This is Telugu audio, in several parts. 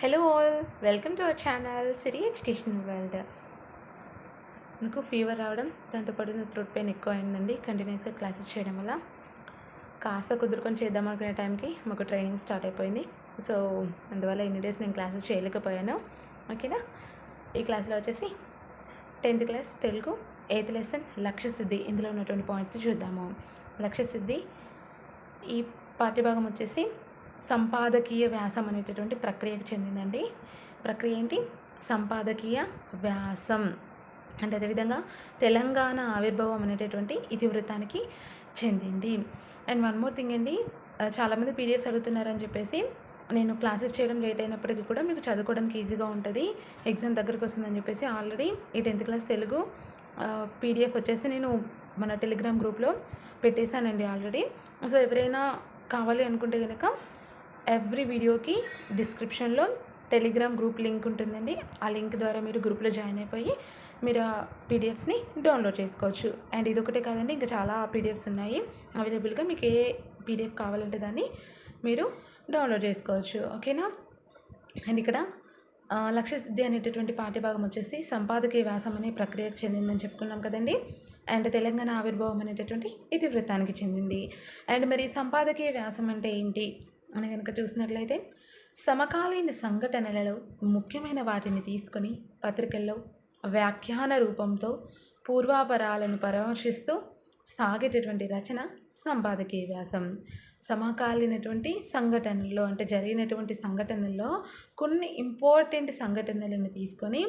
Hello all welcome to our channel Siri education world నాకు ఫీవర్ రావడం దాంతోపాటు నా త్రోట్ పెయిన్ ఎక్కువ అయిందండి కంటిన్యూస్గా క్లాసెస్ చేయడం వల్ల. కాస్త కుదురుకొని చేద్దాం అనుకునే టైంకి మాకు ట్రైనింగ్ స్టార్ట్ అయిపోయింది. సో అందువల్ల ఎన్ని డేస్ నేను క్లాసెస్ చేయలేకపోయాను. ఓకేనా ఈ క్లాస్లో వచ్చేసి tenth class Telugu eighth lesson Lakshya Siddhi. ఇందులో ఉన్నటువంటి పాయింట్స్ చూద్దాము. లక్ష్య సిద్ధి. ఈ పాఠ్యభాగం వచ్చేసి సంపాదకీయ వ్యాసం అనేటటువంటి ప్రక్రియకు చెందిందండి. ప్రక్రియ ఏంటి? సంపాదకీయ వ్యాసం. అంటే అదేవిధంగా తెలంగాణ ఆవిర్భావం అనేటటువంటి ఇతివృత్తానికి చెందింది. అండ్ వన్ మోర్ థింగ్ అండి చాలామంది పీడిఎఫ్స్ అడుగుతున్నారని చెప్పేసి నేను క్లాసెస్ చేయడం లేట్ అయినప్పటికీ కూడా మీకు చదువుకోవడానికి ఈజీగా ఉంటుంది. ఎగ్జామ్ దగ్గరకు వస్తుందని చెప్పేసి ఆల్రెడీ ఈ టెన్త్ క్లాస్ తెలుగు పీడిఎఫ్ వచ్చేసి నేను మన టెలిగ్రామ్ గ్రూప్లో పెట్టేశానండి ఆల్రెడీ. సో ఎవరైనా కావాలి అనుకుంటే కనుక ఎవ్రీ వీడియోకి డిస్క్రిప్షన్లో టెలిగ్రామ్ గ్రూప్ లింక్ ఉంటుందండి. ఆ లింక్ ద్వారా మీరు గ్రూప్లో జాయిన్ అయిపోయి మీరు ఆ పీడిఎఫ్స్ని డౌన్లోడ్ చేసుకోవచ్చు. అండ్ ఇది ఒకటే కాదండి ఇంకా చాలా పీడిఎఫ్స్ ఉన్నాయి. అవైలబుల్గా మీకు ఏ పీడిఎఫ్ కావాలంటే దాన్ని మీరు డౌన్లోడ్ చేసుకోవచ్చు. ఓకేనా? అండ్ ఇక్కడ లక్ష్య సిద్ధి అనేటటువంటి పాఠ్యభాగం వచ్చేసి సంపాదకీయ వ్యాసం అనే ప్రక్రియకు చెందిందని చెప్పుకున్నాం కదండి. అండ్ తెలంగాణ ఆవిర్భావం అనేటటువంటి ఇది వృత్తానికి చెందింది. అండ్ మరి సంపాదకీయ వ్యాసం అంటే ఏంటి? అని కనుక చూసినట్లయితే సమకాలీన సంఘటనలలో ముఖ్యమైన వాటిని తీసుకొని పత్రికల్లో వ్యాఖ్యాన రూపంతో పూర్వాపరాలను పరామర్శిస్తూ సాగేటటువంటి రచన సంపాదకీయ వ్యాసం. సమకాలీనటువంటి సంఘటనల్లో అంటే జరిగినటువంటి సంఘటనల్లో కొన్ని ఇంపార్టెంట్ సంఘటనలను తీసుకొని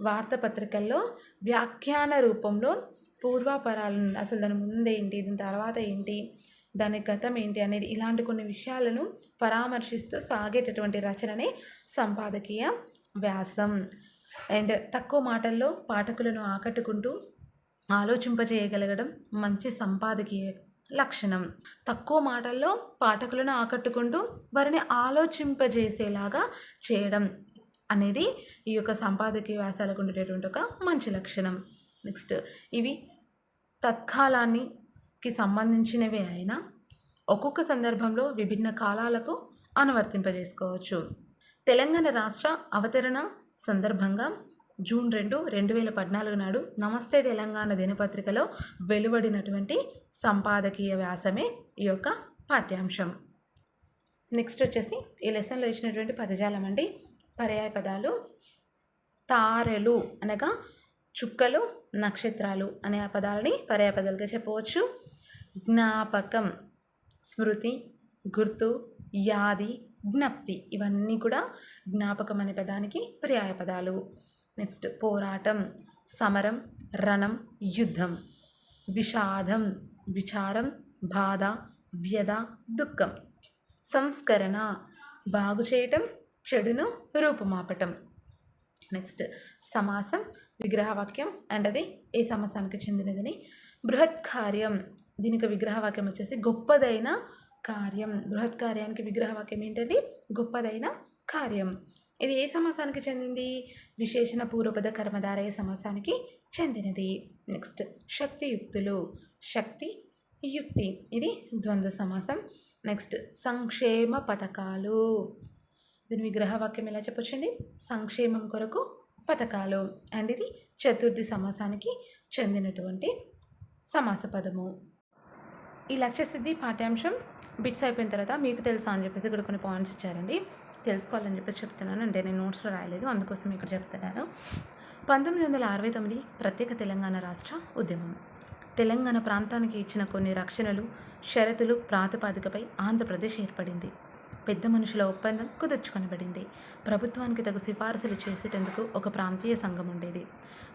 వార్తాపత్రికల్లో వ్యాఖ్యాన రూపంలో పూర్వాపరాలను అసలు దాని ముందేంటి దాని తర్వాత ఏంటి దాని గతం ఏంటి అనేది ఇలాంటి కొన్ని విషయాలను పరామర్శిస్తూ సాగేటటువంటి రచననే సంపాదకీయ వ్యాసం. అండ్ తక్కువ మాటల్లో పాఠకులను ఆకట్టుకుంటూ ఆలోచింపజేయగలగడం మంచి సంపాదకీయ లక్షణం. తక్కువ మాటల్లో పాఠకులను ఆకట్టుకుంటూ వారిని ఆలోచింపజేసేలాగా చేయడం అనేది ఈ యొక్క సంపాదకీయ వ్యాసాలకు ఉండేటటువంటి ఒక మంచి లక్షణం. నెక్స్ట్ ఇవి తత్కాలాన్ని కి సంబంధించినవే అయినా ఒక్కొక్క సందర్భంలో విభిన్న కాలాలకు అనువర్తింపజేసుకోవచ్చు. తెలంగాణ రాష్ట్ర అవతరణ సందర్భంగా జూన్ రెండు రెండు వేల పద్నాలుగు నాడు నమస్తే తెలంగాణ దినపత్రికలో వెలువడినటువంటి సంపాదకీయ వ్యాసమే ఈ యొక్క పాఠ్యాంశం. నెక్స్ట్ వచ్చేసి ఈ లెసన్లో ఇచ్చినటువంటి పదజాలం అండి. పర్యాయ పదాలు తారలు అనగా చుక్కలు నక్షత్రాలు అనే ఆ పదాలని పర్యాయ పదాలుగా చెప్పవచ్చు. జ్ఞాపకం స్మృతి గుర్తు యాది జ్ఞప్తి ఇవన్నీ కూడా జ్ఞాపకం అనే పదానికి పర్యాయ పదాలు. నెక్స్ట్ పోరాటం సమరం రణం యుద్ధం. విషాదం విచారం బాధ వ్యధ దుఃఖం. సంస్కరణ బాగు చేయటం చెడును రూపుమాపటం. నెక్స్ట్ సమాసం విగ్రహవాక్యం అండ్ అది ఏ సమాసానికి చెందినదని. బృహత్ కార్యం దీనికి విగ్రహవాక్యం వచ్చేసి గొప్పదైన కార్యం. బృహత్ కార్యానికి విగ్రహవాక్యం ఏంటండి గొప్పదైన కార్యం. ఇది ఏ సమాసానికి చెందింది? విశేషణ పూర్వపద కర్మధారయ సమాసానికి చెందినది. నెక్స్ట్ శక్తియుక్తులు. శక్తి యుక్తి. ఇది ద్వంద్వ సమాసం. నెక్స్ట్ సంక్షేమ పథకాలు. దీని విగ్రహవాక్యం ఎలా చెప్పొచ్చండి? సంక్షేమం కొరకు పథకాలు. అండ్ ఇది చతుర్థి సమాసానికి చెందినటువంటి సమాస పదము. ఈ లక్ష్య సిద్ధి పాఠ్యాంశం బిట్స్ అయిపోయిన తర్వాత మీకు తెలుసా అని చెప్పేసి ఇక్కడ కొన్ని పాయింట్స్ ఇచ్చారండి. తెలుసుకోవాలని చెప్పేసి చెప్తున్నాను. అంటే నేను నోట్స్లో రాయలేదు అందుకోసం ఇక్కడ చెప్తున్నాను. పంతొమ్మిది వందల అరవై తొమ్మిది ప్రత్యేక తెలంగాణ రాష్ట్ర ఉద్యమం. తెలంగాణ ప్రాంతానికి ఇచ్చిన కొన్ని రక్షణలు షరతులు ప్రాతిపాదికపై ఆంధ్రప్రదేశ్ ఏర్పడింది. పెద్ద మనుషుల ఒప్పందం కుదుర్చుకొనబడింది. ప్రభుత్వానికి తగు సిఫార్సులు చేసేటందుకు ఒక ప్రాంతీయ సంఘం ఉండేది.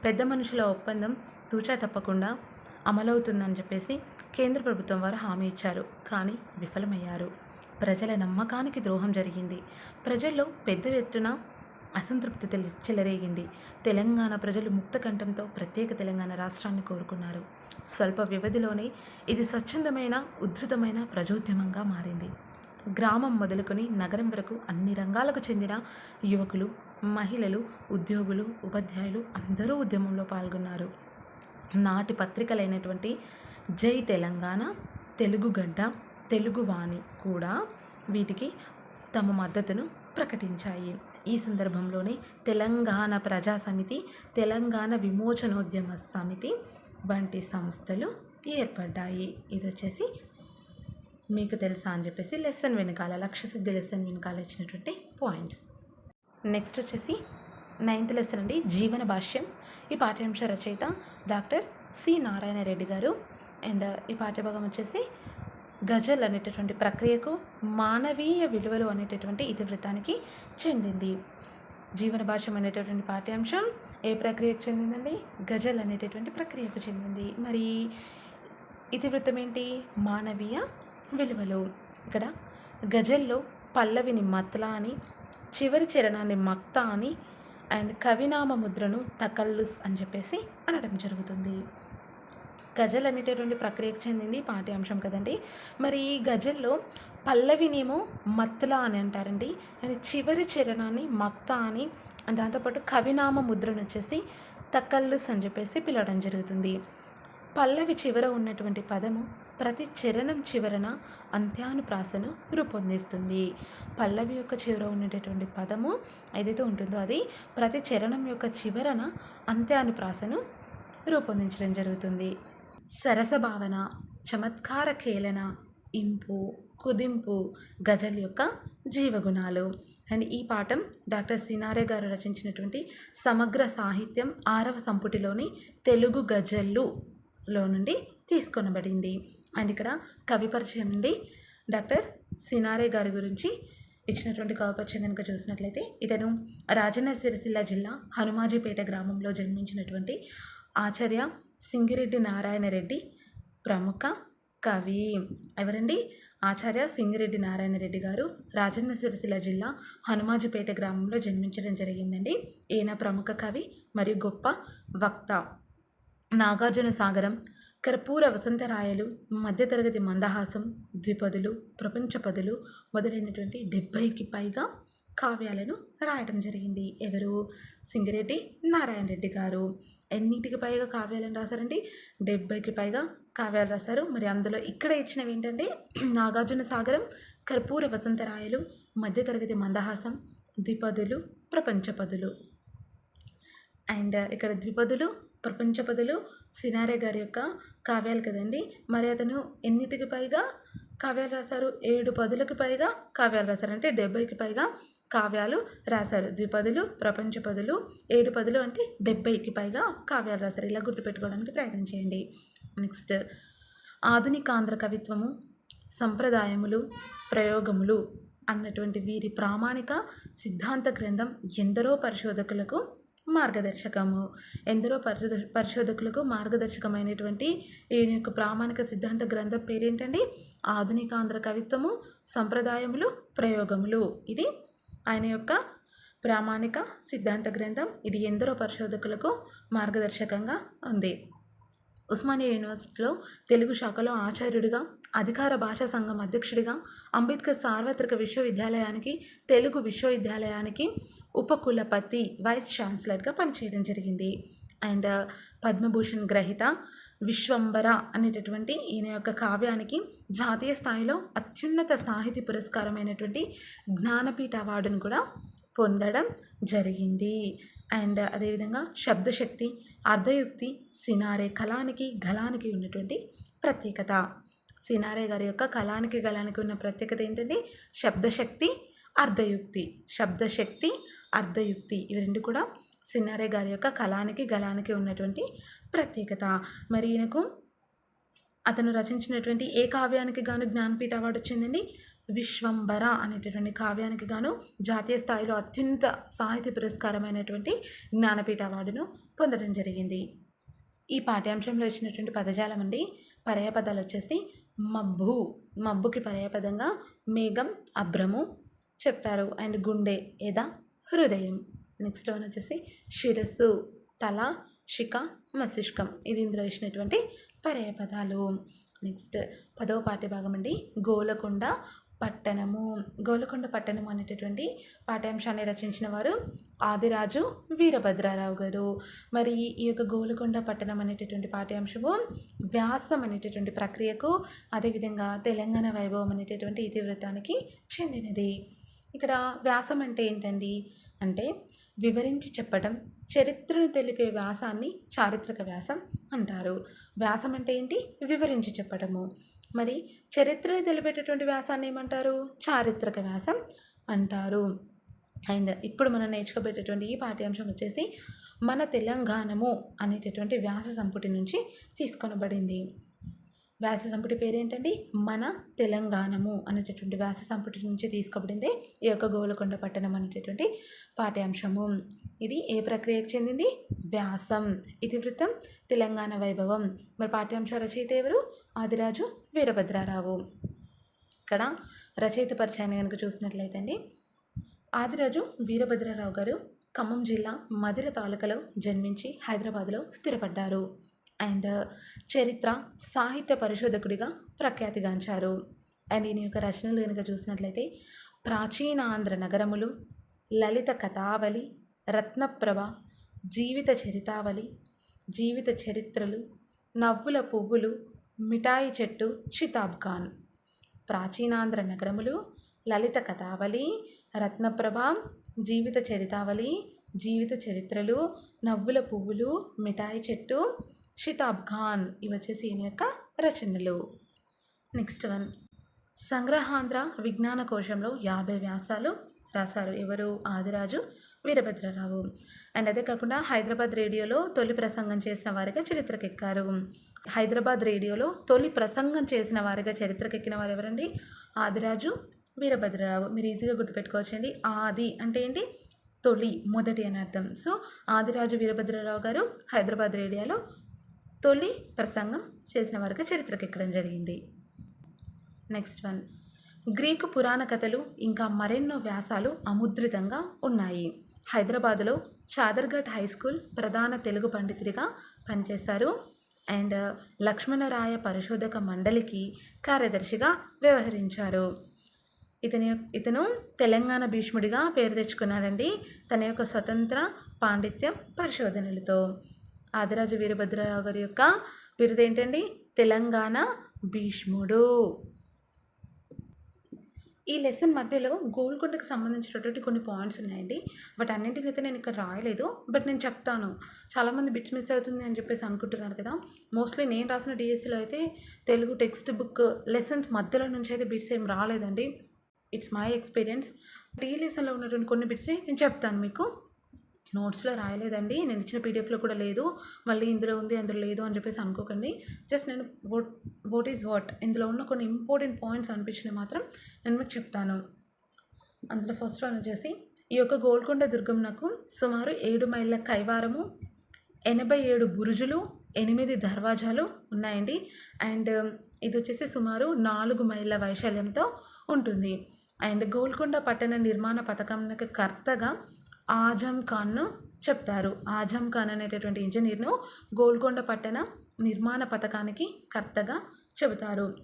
పెద్ద మనుషుల ఒప్పందం తూచా తప్పకుండా అమలవుతుందని చెప్పేసి కేంద్ర ప్రభుత్వం వారు హామీ ఇచ్చారు. కానీ విఫలమయ్యారు. ప్రజల నమ్మకానికి ద్రోహం జరిగింది. ప్రజల్లో పెద్ద ఎత్తున అసంతృప్తి తెలి- చెలరేగింది. తెలంగాణ ప్రజలు ముక్త కంఠంతో ప్రత్యేక తెలంగాణ రాష్ట్రాన్ని కోరుకున్నారు. స్వల్ప వ్యవధిలోనే ఇది స్వచ్ఛందమైన ఉద్ధృతమైన ప్రజోద్యమంగా మారింది. గ్రామం మొదలుకొని నగరం వరకు అన్ని రంగాలకు చెందిన యువకులు మహిళలు ఉద్యోగులు ఉపాధ్యాయులు అందరూ ఉద్యమంలో పాల్గొన్నారు. నాటి పత్రికలైనటువంటి జై తెలంగాణ తెలుగుగడ్డ తెలుగువాణి కూడా వీటికి తమ మద్దతును ప్రకటించాయి. ఈ సందర్భంలోనే తెలంగాణ ప్రజా సమితి తెలంగాణ విమోచనోద్యమ సమితి వంటి సంస్థలు ఏర్పడ్డాయి. ఇది వచ్చేసి మీకు తెలుసా అని చెప్పేసి లెసన్ వెనకాల లక్ష్యసిద్ధి లెసన్ వెనకాల ఇచ్చినటువంటి పాయింట్స్. నెక్స్ట్ వచ్చేసి నైన్త్ లెసన్ అండి జీవన భాష్యం. ఈ పాఠ్యాంశ రచయిత డాక్టర్ సి. నారాయణ రెడ్డి గారు. అండ్ ఈ పాఠ్యభాగం వచ్చేసి గజల్ అనేటటువంటి ప్రక్రియకు మానవీయ విలువలు అనేటటువంటి ఇతివృత్తానికి చెందింది. జీవన భాష్యం అనేటటువంటి పాఠ్యాంశం ఏ ప్రక్రియకు చెందిందండి? గజల్ అనేటటువంటి ప్రక్రియకు చెందింది. మరి ఇతివృత్తం ఏంటి? మానవీయ విలువలు. ఇక్కడ గజల్లో పల్లవిని మత్లా అని చివరి చరణాన్ని మక్త అని అండ్ కవినామ ముద్రను తకల్లుస్ అని చెప్పేసి అనడం జరుగుతుంది. గజల్ అనేటటువంటి ప్రక్రియకు చెందింది పాఠ్యాంశం కదండి. మరి ఈ గజల్లో పల్లవినేమో మత్లా అని అంటారండి. అండ్ చివరి చరణాన్ని మక్త అని దాంతోపాటు కవినామ ముద్రను వచ్చేసి తకల్లుస్ అని చెప్పేసి పిలవడం జరుగుతుంది. పల్లవి చివర ఉన్నటువంటి పదము ప్రతి చరణం చివరన అంత్యానుప్రాసను రూపొందిస్తుంది. పల్లవి యొక్క చివర ఉండేటటువంటి పదము ఏదైతే ఉంటుందో అది ప్రతి చరణం యొక్క చివరన అంత్యానుప్రాసను రూపొందించడం జరుగుతుంది. సరస భావన చమత్కార కేలన ఇంపు కుదింపు గజల్ యొక్క జీవగుణాలు. అండ్ ఈ పాఠం డాక్టర్ సినారే గారు రచించినటువంటి సమగ్ర సాహిత్యం ఆరవ సంపుటిలోని తెలుగు గజల్లులో నుండి తీసుకొనబడింది. అండ్ ఇక్కడ కవి పరిచయం నుండి డాక్టర్ సినారే గారి గురించి ఇచ్చినటువంటి కవి పరిచయం కనుక చూసినట్లయితే ఇతను రాజన్న సిరిసిల్ల జిల్లా హనుమాజీపేట గ్రామంలో జన్మించినటువంటి ఆచార్య సింగిరెడ్డి నారాయణ రెడ్డి ప్రముఖ కవి. ఎవరండి? ఆచార్య సింగిరెడ్డి నారాయణ రెడ్డి గారు రాజన్న సిరిసిల్ల జిల్లా హనుమాజుపేట గ్రామంలో జన్మించడం జరిగిందండి. ఈయన ప్రముఖ కవి మరియు గొప్ప వక్త. నాగార్జున సాగరం కర్పూర వసంతరాయలు మధ్యతరగతి మందహాసం ద్విపదులు ప్రపంచపదులు మొదలైనటువంటి డెబ్భైకి పైగా కావ్యాలను రాయడం జరిగింది. ఎవరు? సింగిరెడ్డి నారాయణ రెడ్డి గారు. ఎన్నిటికి పైగా కావ్యాలను రాశారండి? డెబ్బైకి పైగా కావ్యాలు రాశారు. మరి అందులో ఇక్కడ ఇచ్చినవి ఏంటంటే నాగార్జున సాగరం కర్పూర వసంతరాయలు మధ్యతరగతి మందహాసం ద్విపదులు ప్రపంచపదులు అండ్ ఇక్కడ ద్విపదులు ప్రపంచపదులు సినారే గారి యొక్క కావ్యాలు కదండి. మరి అతను ఎన్నిటికి పైగా కావ్యాలు రాశారు? ఏడు పదులకు పైగా కావ్యాలు రాశారు. అంటే డెబ్బైకి పైగా కావ్యాలు రాశారు. ద్విపదులు ప్రపంచ పదులు ఏడు పదులు అంటే డెబ్బైకి పైగా కావ్యాలు రాశారు. ఇలా గుర్తుపెట్టుకోవడానికి ప్రయత్నం చేయండి. నెక్స్ట్ ఆధునిక ఆంధ్ర కవిత్వము సంప్రదాయములు ప్రయోగములు అన్నటువంటి వీరి ప్రామాణిక సిద్ధాంత గ్రంథం ఎందరో పరిశోధకులకు మార్గదర్శకము. ఎందరో పరిశోధ పరిశోధకులకు మార్గదర్శకమైనటువంటి ఈయన యొక్క ప్రామాణిక సిద్ధాంత గ్రంథం పేరేంటండి? ఆధునిక ఆంధ్ర కవిత్వము సంప్రదాయములు ప్రయోగములు. ఇది ఆయన యొక్క ప్రామాణిక సిద్ధాంత గ్రంథం. ఇది ఎందరో పరిశోధకులకు మార్గదర్శకంగా ఉంది. ఉస్మానియా యూనివర్సిటీలో తెలుగు శాఖలో ఆచార్యుడిగా అధికార భాషా సంఘం అధ్యక్షుడిగా అంబేద్కర్ సార్వత్రిక విశ్వవిద్యాలయానికి తెలుగు విశ్వవిద్యాలయానికి ఉపకులపతి వైస్ ఛాన్సలర్గా పనిచేయడం జరిగింది. అండ్ పద్మభూషణ్ గ్రహీత విశ్వంబర అనేటటువంటి ఈయన యొక్క కావ్యానికి జాతీయ స్థాయిలో అత్యున్నత సాహితీ పురస్కారమైనటువంటి జ్ఞానపీఠ అవార్డును కూడా పొందడం జరిగింది. అండ్ అదేవిధంగా శబ్దశక్తి అర్ధయుక్తి సినారే కళానికి గళానికి ఉన్నటువంటి ప్రత్యేకత. సినారే గారి యొక్క కళానికి గళానికి ఉన్న ప్రత్యేకత ఏంటంటే శబ్దశక్తి అర్ధయుక్తి. శబ్దశక్తి అర్ధయుక్తి. ఇవి రెండు కూడా సిన్నారే గారి యొక్క కళానికి గళానికి ఉన్నటువంటి ప్రత్యేకత. మరి ఈయనకు అతను రచించినటువంటి ఏ కావ్యానికి గాను జ్ఞానపీఠ అవార్డు వచ్చిందండి? విశ్వంబర అనేటటువంటి కావ్యానికి గాను జాతీయ స్థాయిలో అత్యున్నత సాహిత్య పురస్కారమైనటువంటి జ్ఞానపీఠ అవార్డును పొందడం జరిగింది. ఈ పాఠ్యాంశంలో ఇచ్చినటువంటి పదజాలం అండి. పర్యాపదాలు వచ్చేసి మబ్బు. మబ్బుకి పర్యాపదంగా మేఘం అభ్రము చెప్తారు. అండ్ గుండె ఏదా హృదయం. నెక్స్ట్ వన్ వచ్చేసి శిరస్సు తల శిఖ మస్తిష్కం. ఇది ఇందులో ఇచ్చినటువంటి పర్యాపదాలు నెక్స్ట్ పదవ పాఠ్యభాగం అండి. గోలకొండ పట్టణము. గోలకొండ పట్టణము అనేటటువంటి పాఠ్యాంశాన్ని రచించిన వారు ఆదిరాజు వీరభద్రారావు గారు. మరి ఈ యొక్క గోలకొండ పట్టణం అనేటటువంటి పాఠ్యాంశము వ్యాసం అనేటటువంటి ప్రక్రియకు అదేవిధంగా తెలంగాణ వైభవం అనేటటువంటి ఇతివృత్తానికి చెందినది. ఇక్కడ వ్యాసం అంటే ఏంటండి? అంటే వివరించి చెప్పడం చరిత్రను తెలిపే వ్యాసాన్ని చారిత్రక వ్యాసం అంటారు. వ్యాసం అంటే ఏంటి? వివరించి చెప్పడము. మరి చరిత్రను తెలిపేటటువంటి వ్యాసాన్ని ఏమంటారు? చారిత్రక వ్యాసం అంటారు. అండ్ ఇప్పుడు మనం నేర్చుకోబెట్టేటువంటి ఈ పాఠ్యాంశం వచ్చేసి మన తెలంగాణము అనేటటువంటి వ్యాస సంపుటి నుంచి తీసుకొనబడింది. వ్యాస సంపుటి పేరేంటండి? మన తెలంగాణము అనేటటువంటి వ్యాస సంపుటి నుంచి తీసుకోబడింది ఈ యొక్క గోలకొండ పట్టణం అనేటటువంటి పాఠ్యాంశము. ఇది ఏ ప్రక్రియకు చెందింది? వ్యాసం. ఇతివృత్తం తెలంగాణ వైభవం. మరి పాఠ్యాంశ రచయిత ఎవరు? ఆదిరాజు వీరభద్రారావు. ఇక్కడ రచయిత పరిచయాన్ని కనుక చూసినట్లయితే అండి ఆదిరాజు వీరభద్రరావు గారు ఖమ్మం జిల్లా మధిర తాలూకాలో జన్మించి హైదరాబాద్లో స్థిరపడ్డారు. అండ్ చరిత్ర సాహిత్య పరిశోధకుడిగా ప్రఖ్యాతిగాంచారు. అండ్ ఈయన యొక్క రచనలు కనుక చూసినట్లయితే ప్రాచీనాంధ్ర నగరములు లలిత కథావళి రత్నప్రభ జీవిత చరితావళి జీవిత చరిత్రలు నవ్వుల పువ్వులు మిఠాయి చెట్టు షితాబ్ ఖాన్. ప్రాచీనాంధ్ర నగరములు లలిత కథావళి రత్నప్రభ జీవిత చరితావళి జీవిత చరిత్రలు నవ్వుల పువ్వులు మిఠాయి చెట్టు షితాబ్ ఖాన్ ఇవి వచ్చేసి ఈయన యొక్క రచనలు. Next one. సంగ్రహాంధ్ర విజ్ఞాన కోశంలో యాభై వ్యాసాలు రాశారు ఎవరు? ఆదిరాజు వీరభద్రరావు. అండ్ అదే కాకుండా హైదరాబాద్ రేడియోలో తొలి ప్రసంగం చేసిన వారిగా చరిత్రకెక్కారు. హైదరాబాద్ రేడియోలో తొలి ప్రసంగం చేసిన వారిగా చరిత్రకెక్కిన వారు ఎవరండి? ఆదిరాజు వీరభద్రరావు. మీరు ఈజీగా గుర్తుపెట్టుకోవచ్చండి. ఆది అంటే ఏంటి? తొలి మొదటి అని అర్థం. సో ఆదిరాజు వీరభద్రరావు గారు హైదరాబాద్ రేడియోలో తొలి ప్రసంగం చేసిన వరకు చరిత్రకు ఎక్కడం జరిగింది. Next one. గ్రీకు పురాణ కథలు ఇంకా మరెన్నో వ్యాసాలు అముద్రితంగా ఉన్నాయి. హైదరాబాదులో చాదర్ఘట్ హై స్కూల్ ప్రధాన తెలుగు పండితుడిగా పనిచేశారు. అండ్ లక్ష్మణరాయ పరిశోధక మండలికి కార్యదర్శిగా వ్యవహరించారు. ఇతని ఇతను తెలంగాణ భీష్ముడిగా పేరు తెచ్చుకున్నాడండి తన యొక్క స్వతంత్ర పాండిత్య పరిశోధనలతో. ఆదిరాజు వీరభద్రరావు గారి యొక్క బిరుదు ఏంటండి తెలంగాణ భీష్ముడు. ఈ లెసన్ మధ్యలో గోల్కొండకు సంబంధించినటువంటి కొన్ని పాయింట్స్ ఉన్నాయండి. బట్ అన్నింటిని అయితే నేను ఇక్కడ రాయలేదు బట్ నేను చెప్తాను. చాలామంది బిట్స్ మిస్ అవుతుంది అని చెప్పేసి అనుకుంటున్నారు కదా. మోస్ట్లీ నేను రాసిన డిఎస్సిలో అయితే తెలుగు టెక్స్ట్ బుక్ లెసన్స్ మధ్యలో నుంచి అయితే బిట్స్ ఏం రాలేదండి. ఇట్స్ మై ఎక్స్పీరియన్స్ టీ లెసన్లో ఉన్నటువంటి కొన్ని బిట్స్ని నేను చెప్తాను మీకు. నోట్స్లో రాయలేదండి. నేను ఇచ్చిన పీడిఎఫ్లో కూడా లేదు. మళ్ళీ ఇందులో ఉంది అందులో లేదు అని చెప్పేసి అనుకోకండి. జస్ట్ నేను వాట్ వాట్ ఈజ్ వాట్ ఇందులో ఉన్న కొన్ని ఇంపార్టెంట్ పాయింట్స్ అనిపించినవి మాత్రం నేను మీకు చెప్తాను. అందులో ఫస్ట్ వన్ వచ్చేసి ఈ యొక్క గోల్కొండ దుర్గం నాకు సుమారు ఏడు మైళ్ళ కైవారము ఎనభై ఏడు బురుజులు ఎనిమిది దర్వాజాలు ఉన్నాయండి. అండ్ ఇది వచ్చేసి సుమారు నాలుగు మైళ్ళ వైశాల్యంతో ఉంటుంది. అండ్ గోల్కొండ పట్టణ నిర్మాణ పథకానికి కర్తగా ఆజం ఖాన్ను చెప్తారు. ఆజం ఖాన్ అనేటటువంటి ఇంజనీర్ను గోల్కొండ పట్టణ నిర్మాణ పథకానికి కర్తగా చెబుతారు.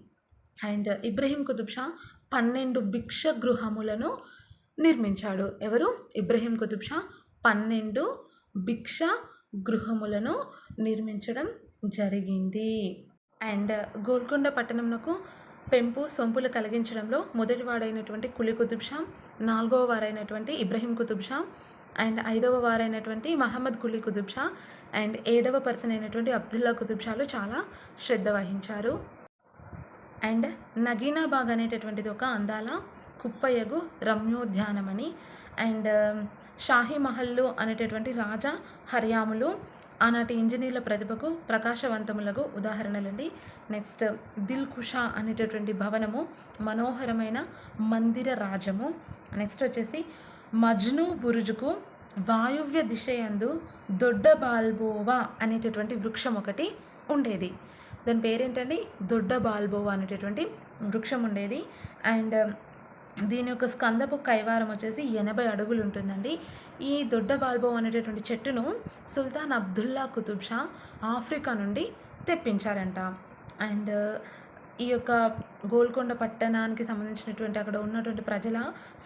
అండ్ ఇబ్రహీం కుతుబ్ షా పన్నెండు భిక్ష గృహములను నిర్మించాడు. ఎవరు? ఇబ్రహీం కుతుబ్ షా పన్నెండు భిక్ష గృహములను నిర్మించడం జరిగింది. అండ్ గోల్కొండ పట్టణంకు పెంపు సొంపులు కలిగించడంలో మొదటివాడైనటువంటి కులి కుతుబ్ షా నాలుగవ వారైనటువంటి ఇబ్రహీం కుతుబ్ షా అండ్ ఐదవ వారైనటువంటి మహమ్మద్ కులీ కుతుబ్ షా అండ్ ఏడవ పర్సన్ అయినటువంటి అబ్దుల్లా కుతుబ్ షాలు చాలా శ్రద్ధ వహించారు. అండ్ నగీనాబాగ్ అనేటటువంటిది ఒక అందాల కుప్పయగు రమ్యోద్యానమని అండ్ um, షాహీ మహల్లు అనేటటువంటి రాజా హర్యాములు ఆనాటి ఇంజనీర్ల ప్రతిభకు ప్రకాశవంతములకు ఉదాహరణలండి. నెక్స్ట్ దిల్ కుషా అనేటటువంటి భవనము మనోహరమైన మందిర రాజము. నెక్స్ట్ వచ్చేసి మజ్ను బురుజుకు వాయువ్య దిశయందు దొడ్డ బాల్బోవా అనేటటువంటి వృక్షం ఒకటి ఉండేది. దాని పేరేంటండి? దొడ్డ బాల్బోవా అనేటటువంటి వృక్షం ఉండేది. అండ్ దీని యొక్క స్కందపు కైవారం వచ్చేసి ఎనభై అడుగులు ఉంటుందండి. ఈ దొడ్డ బాల్బో అనేటటువంటి చెట్టును సుల్తాన్ అబ్దుల్లా కుతుబ్ షా ఆఫ్రికా నుండి తెప్పించారంట. అండ్ ఈ యొక్క గోల్కొండ పట్టణానికి సంబంధించినటువంటి అక్కడ ఉన్నటువంటి ప్రజల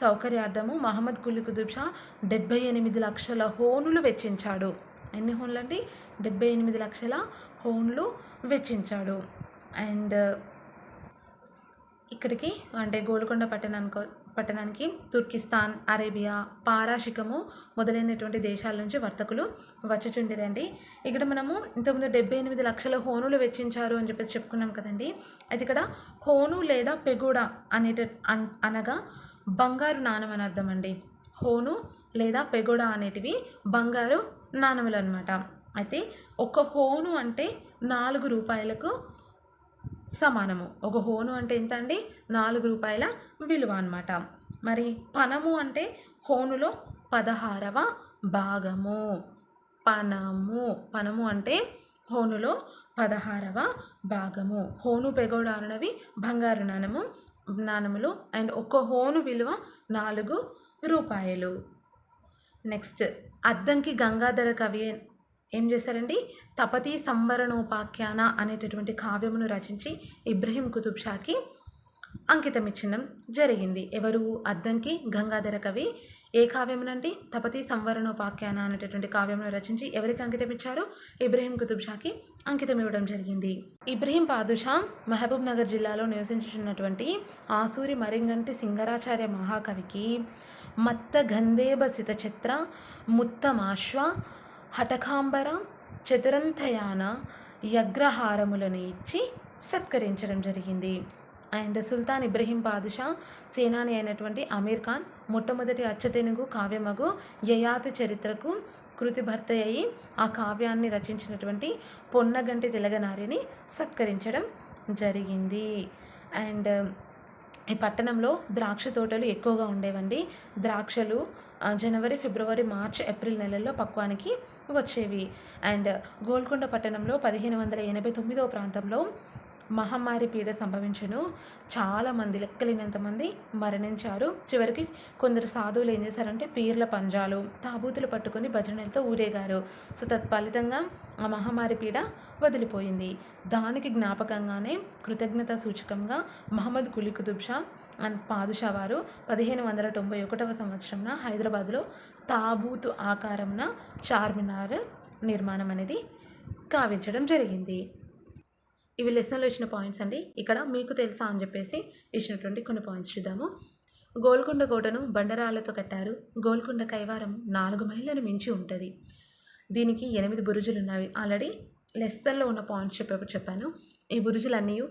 సౌకర్యార్థము మహమ్మద్ కులీ కుతుబ్ షా డెబ్బై ఎనిమిది లక్షల హోనులు వెచ్చించాడు. ఎన్ని హోన్లు అండి డెబ్బై ఎనిమిది లక్షల హోన్లు వెచ్చించాడు. అండ్ ఇక్కడికి అంటే గోల్కొండ పట్టణానికి పట్టణానికి తుర్కిస్తాన్ అరేబియా పారాషికము మొదలైనటువంటి దేశాల నుంచి వర్తకులు వచ్చుచుండిరండి. ఇక్కడ మనము ఇంతకుముందు డెబ్బై ఎనిమిది లక్షల హోనులు వెచ్చించారు అని చెప్పేసి చెప్పుకున్నాం కదండి. అయితే ఇక్కడ హోను లేదా పెగోడా అనేట అన్- అనగా బంగారు నాణం అని అర్థం అండి హోను లేదా పెగోడా అనేటివి బంగారు నాణములు అనమాట అయితే ఒక హోను అంటే నాలుగు రూపాయలకు సమానము. ఒక హోను అంటే ఎంత అండి నాలుగు రూపాయల విలువ అనమాట మరి పనము అంటే హోనులో పదహారవ భాగము. పనము పనము అంటే హోనులో పదహారవ భాగము. హోను పెగోడ అన్నవి బంగారు నాణము నాణములు అండ్ ఒక్క హోను విలువ నాలుగు రూపాయలు. నెక్స్ట్ అద్దంకి గంగాధర కవి ఏం చేశారండి? తపతి సంవరణోపాఖ్యాన అనేటటువంటి కావ్యమును రచించి ఇబ్రహీం కుతుబ్ షాకి అంకితం ఇచ్చడం జరిగింది. ఎవరు? అద్దంకి గంగాధర కవి. ఏ కావ్యమునండి? తపతి సంవరణోపాఖ్యాన అనేటటువంటి కావ్యమును రచించి ఎవరికి అంకితం ఇచ్చారు ఇబ్రహీం కుతుబ్ షాకి అంకితం ఇవ్వడం జరిగింది. ఇబ్రహీం పాదుషా మహబూబ్ నగర్ జిల్లాలో నివసించుచున్నటువంటి ఆసూరి మరింగంటి సింగరాచార్య మహాకవికి మత్త గంధేబ సితచిత్ర ముత్తమాశ్వ హటకాంబర చతురంతయాన యగ్రహారములను ఇచ్చి సత్కరించడం జరిగింది. అండ్ సుల్తాన్ ఇబ్రహీం పాదుషా సేనాని అయినటువంటి అమీర్ ఖాన్ మొట్టమొదటి అచ్చతెనుగు కావ్యమగు యయాతి చరిత్రకు కృతిభర్త అయి ఆ కావ్యాన్ని రచించినటువంటి పొన్నగంటి తెలగనారిని సత్కరించడం జరిగింది. అండ్ ఈ పట్టణంలో ద్రాక్ష తోటలు ఎక్కువగా ఉండేవండి. ద్రాక్షలు జనవరి ఫిబ్రవరి మార్చ్ ఏప్రిల్ నెలల్లో పక్వానికి వచ్చేవి. అండ్ గోల్కొండ పట్టణంలో పదిహేను వందల ఎనభై తొమ్మిదవ ప్రాంతంలో మహమ్మారి పీడ సంభవించను. చాలామంది లెక్కలేనంత మంది మరణించారు. చివరికి కొందరు సాధువులు ఏం చేశారంటే పీర్ల పంజాలు తాబూతులు పట్టుకొని భజనలతో ఊరేగారు. సో తత్ఫలితంగా ఆ మహమ్మారి పీడ వదిలిపోయింది. దానికి జ్ఞాపకంగానే కృతజ్ఞత సూచకంగా మహమ్మద్ కులీ కుతుబ్ షా పాదుషా వారు పదిహేను వందల తొంభై ఒకటవ సంవత్సరంన హైదరాబాద్లో తాబూతు ఆకారంన చార్మినార్ నిర్మాణం అనేది కావించడం జరిగింది. ఇవి లెసన్లో ఇచ్చిన పాయింట్స్ అండి. ఇక్కడ మీకు తెలుసా అని చెప్పేసి ఇచ్చినటువంటి కొన్ని పాయింట్స్ చూద్దాము. గోల్కొండ కోటను బండరాళ్ళతో కట్టారు. గోల్కొండ కైవారం నాలుగు మైళ్ళను మించి ఉంటుంది. దీనికి ఎనిమిది బురుజులు ఉన్నవి ఆల్రెడీ లెసన్లో ఉన్న పాయింట్స్ చెప్పేప్పుడు చెప్పాను. ఈ బురుజులన్నీ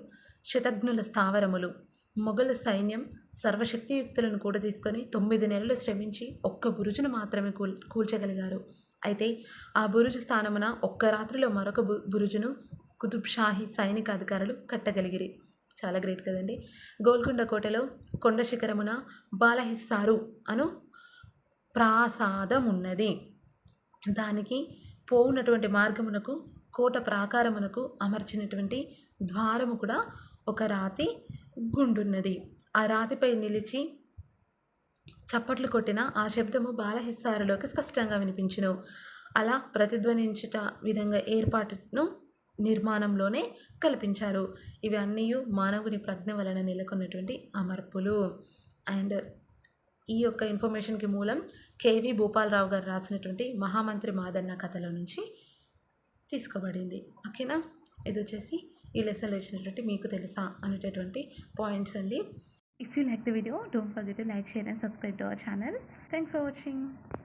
శతఘ్నుల స్థావరములు. మొఘలు సైన్యం సర్వశక్తియుక్తులను కూడా తీసుకొని తొమ్మిది నెలలు శ్రమించి ఒక్క బురుజును మాత్రమే కూల్ కూల్చగలిగారు. అయితే ఆ బురుజు స్థానమున ఒక్క రాత్రిలో మరొక బు బురుజును కుతుబ్ షాహీ సైనిక అధికారులు కట్టగలిగిరి. చాలా గ్రేట్ కదండి. గోల్కొండ కోటలో కొండ శిఖరమున బాలహిస్సారు అను ప్రాసాదం ఉన్నది దానికి పోవునటువంటి మార్గమునకు కోట ప్రాకారమునకు అమర్చినటువంటి ద్వారము కూడా ఒక రాతి గుండున్నది. ఆ రాతిపై నిలిచి చప్పట్లు కొట్టిన ఆ శబ్దము బాలహిస్సారలోకి స్పష్టంగా వినిపించును. అలా ప్రతిధ్వనించుట విధంగా ఏర్పాటును నిర్మాణంలోనే కల్పించారు. ఇవి అన్నీ మానవుని ప్రజ్ఞ వలన నెలకొన్నటువంటి అమర్పులు. అండ్ ఈ యొక్క ఇన్ఫర్మేషన్కి మూలం కేవి భూపాలరావు గారు రాసినటువంటి మహామంత్రి మాదన్న కథల నుంచి తీసుకోబడింది. ఓకేనా? ఇది వచ్చేసి ఈ లెసన్లో ఇచ్చినటువంటి మీకు తెలుసా అనేటటువంటి పాయింట్స్ అండి. If you like the video don't for like share and subscribe to our channel thanks for watching